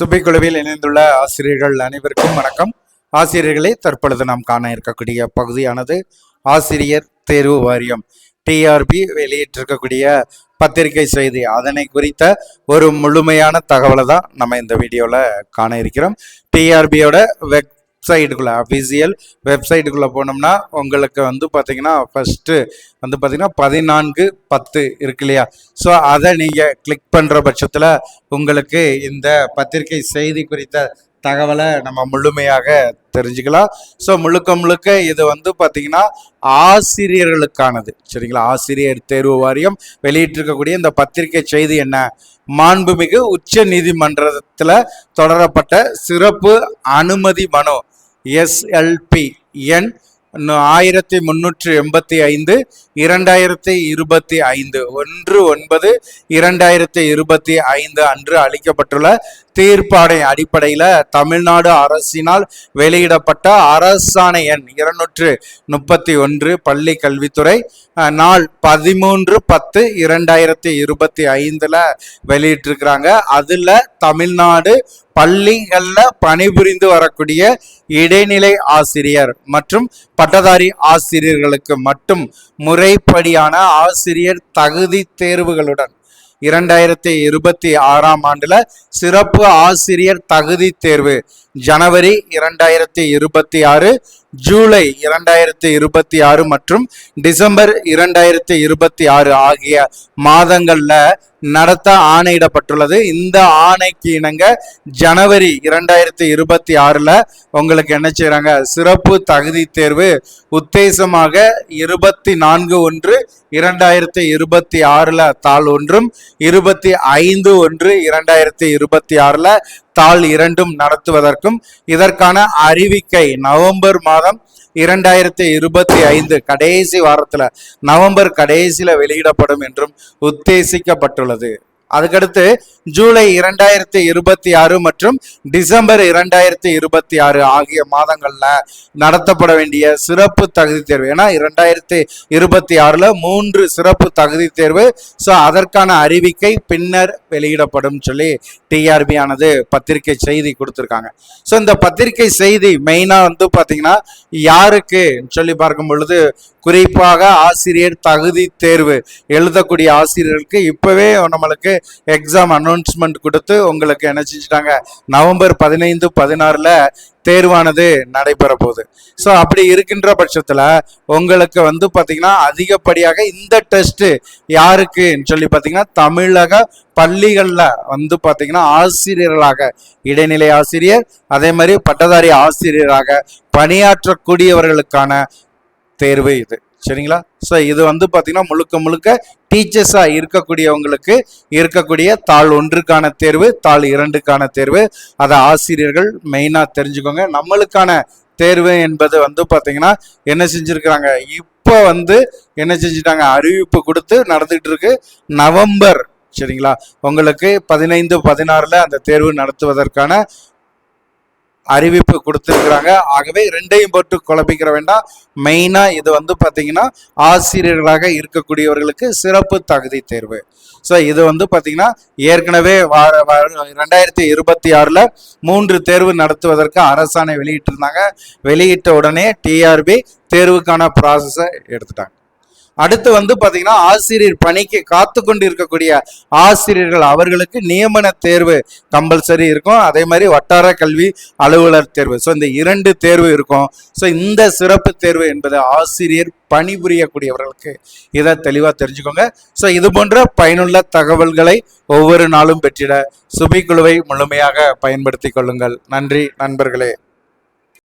சுபை குழுவில் இணைந்துள்ள ஆசிரியர்கள் அனைவருக்கும் வணக்கம். ஆசிரியர்களே தற்பொழுது நாம் காண இருக்கக்கூடிய பகுதியானது ஆசிரியர் தேர்வு வாரியம். டிஆர்பி வெளியிட்டிருக்கக்கூடிய பத்திரிகை செய்தி. அதனை குறித்த ஒரு முழுமையான தகவலை தான் நம்ம இந்த வீடியோவில் காண இருக்கிறோம். டிஆர்பியோட வெப்சைட்டுக்குள்ளே அஃபிஷியல் வெப்சைட்டுக்குள்ளே போனோம்னா உங்களுக்கு வந்து பார்த்தீங்கன்னா ஃபஸ்ட்டு வந்து பார்த்தீங்கன்னா பதினான்கு பத்து இருக்கு இல்லையா? ஸோ அதை நீங்கள் கிளிக் பண்ணுற பட்சத்தில் உங்களுக்கு இந்த பத்திரிகை செய்தி குறித்த தகவலை நம்ம முழுமையாக தெரிஞ்சுக்கலாம். ஸோ முழுக்க முழுக்க இது வந்து பார்த்திங்கன்னா ஆசிரியர்களுக்கானது. சரிங்களா? ஆசிரியர் தேர்வு வாரியம் வெளியிட்டிருக்கக்கூடிய இந்த பத்திரிகை செய்தி என்ன? மாண்புமிகு உச்ச நீதிமன்றத்தில் தொடரப்பட்ட சிறப்பு அனுமதி மனு எஸ்எல்பி எண் ஆயிரத்தி முன்னூற்றி எண்பத்தி ஐந்து இரண்டாயிரத்தி இருபத்தி ஐந்து ஒன்று ஒன்பது இரண்டாயிரத்தி இருபத்தி ஐந்து அன்று அளிக்கப்பட்டுள்ள தீர்ப்பாடை அடிப்படையில் தமிழ்நாடு அரசினால் வெளியிடப்பட்ட அரசாணை எண் இருநூற்று முப்பத்தி ஒன்று பள்ளி கல்வித்துறை நாள் பதிமூன்று பத்து இரண்டாயிரத்தி இருபத்தி ஐந்தில் வெளியிட்டிருக்கிறாங்க. அதில் தமிழ்நாடு பள்ளிகளில் பணிபுரிந்து வரக்கூடிய இடைநிலை ஆசிரியர் மற்றும் பட்டதாரி ஆசிரியர்களுக்கு மட்டும் முறைப்படியான ஆசிரியர் தகுதி தேர்வுகளுடன் இரண்டாயிரத்தி இருபத்தி ஆறாம் ஆண்டுல சிறப்பு ஆசிரியர் தகுதி தேர்வு. ஜனவரி இரண்டாயிரத்தி இருபத்தி ஆறு ஜூலை இரண்டாயிரத்தி இருபத்தி ஆறு மற்றும் டிசம்பர் இரண்டாயிரத்தி இருபத்தி ஆறு ஆகிய மாதங்கள்ல நடத்த ஆணையிடப்பட்டுள்ளது. இந்த ஆணைக்கு இணங்க ஜனவரி இரண்டாயிரத்தி இருபத்தி ஆறில் உங்களுக்கு என்ன செய்கிறாங்க சிறப்பு தகுதி தேர்வு உத்தேசமாக இருபத்தி நான்கு ஒன்று இரண்டாயிரத்தி இருபத்தி ஆறில் தாள் ஒன்றும் இருபத்தி ஐந்து ஒன்று இரண்டாயிரத்தி இருபத்தி ஆறில் தாள் இரண்டும் நடத்துவதற்கும் இதற்கான அறிவிக்கை நவம்பர் மாதம் இரண்டாயிரத்தி இருபத்தி ஐந்து கடைசி வாரத்துல நவம்பர் கடைசியில வெளியிடப்படும் என்றும் உத்தேசிக்கப்பட்டுள்ளது. அதுக்கடுத்து ஜூலை இரண்டாயிரத்தி இருபத்தி ஆறு மற்றும் டிசம்பர் இரண்டாயிரத்தி இருபத்தி ஆறு ஆகிய மாதங்கள்ல நடத்தப்பட வேண்டிய சிறப்பு தகுதி தேர்வு. ஏன்னா இரண்டாயிரத்தி இருபத்தி ஆறுல மூன்று சிறப்பு தகுதி தேர்வு. ஸோ அதற்கான அறிவிக்கை பின்னர் வெளியிடப்படும் சொல்லி டிஆர்பி ஆனது பத்திரிகை செய்தி கொடுத்துருக்காங்க. ஸோ இந்த பத்திரிகை செய்தி மெயினாக வந்து பார்த்தீங்கன்னா யாருக்கு சொல்லி பார்க்கும் பொழுது குறிப்பாக ஆசிரியர் தகுதி தேர்வு. எழுதக்கூடிய ஆசிரியர்களுக்கு இப்போவே நம்மளுக்கு எக்ஸாம் அனௌன்ஸ்மெண்ட் கொடுத்து உங்களுக்கு என்ன செஞ்சுட்டாங்க? நவம்பர் பதினைந்து பதினாறில் தேர்வானது நடைபெற போகுது ஸோ அப்படி இருக்கின்ற பட்சத்தில் உங்களுக்கு வந்து பார்த்திங்கன்னா அதிகப்படியாக இந்த டெஸ்ட்டு யாருக்குன்னு சொல்லி பார்த்தீங்கன்னா தமிழக பள்ளிகளில் வந்து பார்த்திங்கன்னா ஆசிரியர்களாக இடைநிலை ஆசிரியர் அதே மாதிரி பட்டதாரி ஆசிரியராக பணியாற்றக்கூடியவர்களுக்கான தேர்வு இது. சரிங்களா? ஸோ இது வந்து பார்த்தீங்கன்னா முழுக்க முழுக்க டீச்சர்ஸாக இருக்கக்கூடியவங்களுக்கு இருக்கக்கூடிய தாள் ஒன்றுக்கான தேர்வு தாள் இரண்டுக்கான தேர்வு. அதை ஆசிரியர்கள் மெயினாக தெரிஞ்சுக்கோங்க. நம்மளுக்கான தேர்வு என்பது வந்து பார்த்தீங்கன்னா என்ன செஞ்சுருக்கிறாங்க? இப்போ வந்து என்ன செஞ்சுட்டாங்க? அறிவிப்பு கொடுத்து நடந்துகிட்டு இருக்கு நவம்பர் சரிங்களா? உங்களுக்கு பதினைந்து பதினாறில் அந்த தேர்வு நடத்துவதற்கான அறிவிப்பு கொடுத்துருக்குறாங்க. ஆகவே ரெண்டையும் போட்டு குழப்பிக்கிற வேண்டாம். மெயினாக இது வந்து பார்த்தீங்கன்னா ஆசிரியர்களாக இருக்கக்கூடியவர்களுக்கு சிறப்பு தகுதி தேர்வு. ஸோ இது வந்து பார்த்தீங்கன்னா ஏற்கனவே வார வார ரெண்டாயிரத்தி இருபத்தி ஆறில் மூன்று தேர்வு நடத்துவதற்கு அரசாணை வெளியிட்டிருந்தாங்க. வெளியிட்ட உடனே டிஆர்பி தேர்வுக்கான ப்ராசஸை எடுத்துட்டாங்க. அடுத்து வந்து பார்த்தீங்கன்னா ஆசிரியர் பணிக்கு காத்து கொண்டு இருக்கக்கூடிய ஆசிரியர்கள் அவர்களுக்கு நியமன தேர்வு கம்பல்சரி இருக்கும். அதே மாதிரி வட்டார கல்வி அலுவலர் தேர்வு. ஸோ இந்த இரண்டு தேர்வு இருக்கும். ஸோ இந்த சிறப்பு தேர்வு என்பது ஆசிரியர் பணிபுரியக்கூடியவர்களுக்கு. இதை தெளிவாக தெரிஞ்சுக்கோங்க. ஸோ இது போன்ற பயனுள்ள தகவல்களை ஒவ்வொரு நாளும் பெற்றிட சுபிக்குழுவை முழுமையாக பயன்படுத்தி கொள்ளுங்கள். நன்றி நண்பர்களே.